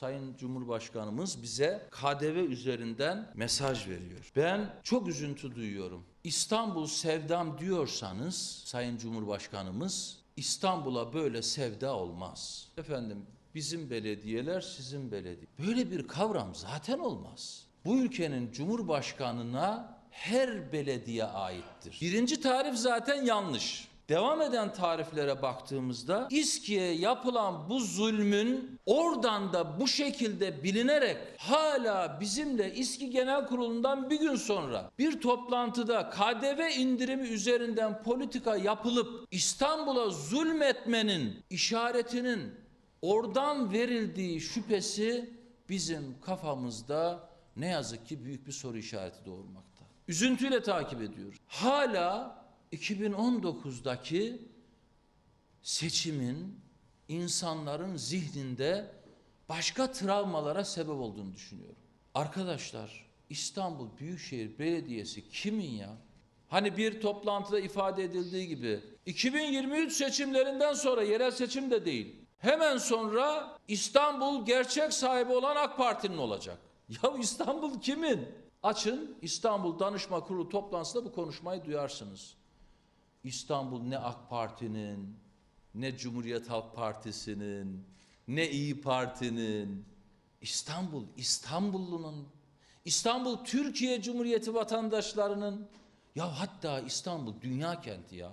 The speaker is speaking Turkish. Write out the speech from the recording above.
Sayın Cumhurbaşkanımız bize KDV üzerinden mesaj veriyor. Ben çok üzüntü duyuyorum. İstanbul sevdam diyorsanız Sayın Cumhurbaşkanımız İstanbul'a böyle sevda olmaz. Efendim bizim belediyeler sizin belediye. Böyle bir kavram zaten olmaz. Bu ülkenin Cumhurbaşkanına her belediye aittir. Birinci tarif zaten yanlış. Devam eden tariflere baktığımızda İSKİ'ye yapılan bu zulmün oradan da bu şekilde bilinerek hala bizimle İSKİ Genel Kurulu'ndan bir gün sonra bir toplantıda KDV indirimi üzerinden politika yapılıp İstanbul'a zulmetmenin işaretinin oradan verildiği şüphesi bizim kafamızda ne yazık ki büyük bir soru işareti doğurmakta. Üzüntüyle takip ediyoruz. Hala 2019'daki seçimin insanların zihninde başka travmalara sebep olduğunu düşünüyorum. Arkadaşlar İstanbul Büyükşehir Belediyesi kimin ya? Hani bir toplantıda ifade edildiği gibi 2023 seçimlerinden sonra yerel seçim de değil. Hemen sonra İstanbul gerçek sahibi olan AK Parti'nin olacak. Ya İstanbul kimin? Açın İstanbul Danışma Kurulu toplantısında bu konuşmayı duyarsınız. İstanbul ne AK Parti'nin, ne Cumhuriyet Halk Partisi'nin, ne İyi Parti'nin. İstanbul, İstanbullunun. İstanbul Türkiye Cumhuriyeti vatandaşlarının. Ya hatta İstanbul dünya kenti ya.